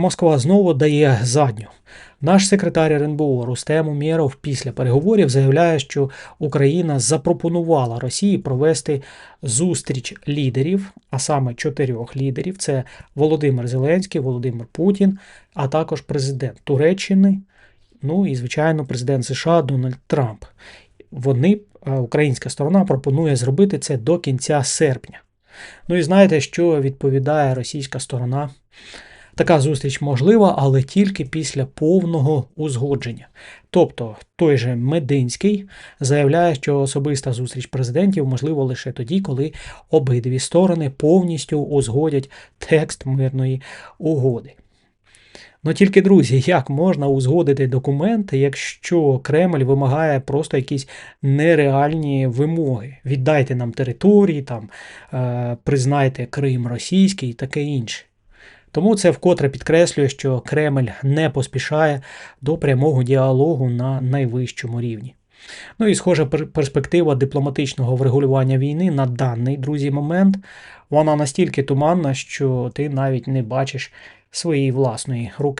Москва знову дає задню. Наш секретар РНБО Рустем Умєров після переговорів заявляє, що Україна запропонувала Росії провести зустріч лідерів, а саме чотирьох лідерів: це Володимир Зеленський, Володимир Путін, а також президент Туреччини, ну і звичайно, президент США Дональд Трамп. Вони, е, українська сторона, пропонує зробити це до кінця серпня. Ну і знаєте, що відповідає російська сторона? Така зустріч можлива, але тільки після повного узгодження. Тобто той же Мединський заявляє, що особиста зустріч президентів можлива лише тоді, коли обидві сторони повністю узгодять текст мирної угоди. Ну тільки, друзі, як можна узгодити документи, якщо Кремль вимагає просто якісь нереальні вимоги? Віддайте нам території, там, е, признайте Крим російський і таке інше. Тому це вкотре підкреслює, що Кремль не поспішає до прямого діалогу на найвищому рівні. Ну і схожа перспектива дипломатичного врегулювання війни на даний друзі момент вона настільки туманна, що ти навіть не бачиш своєї власної руки.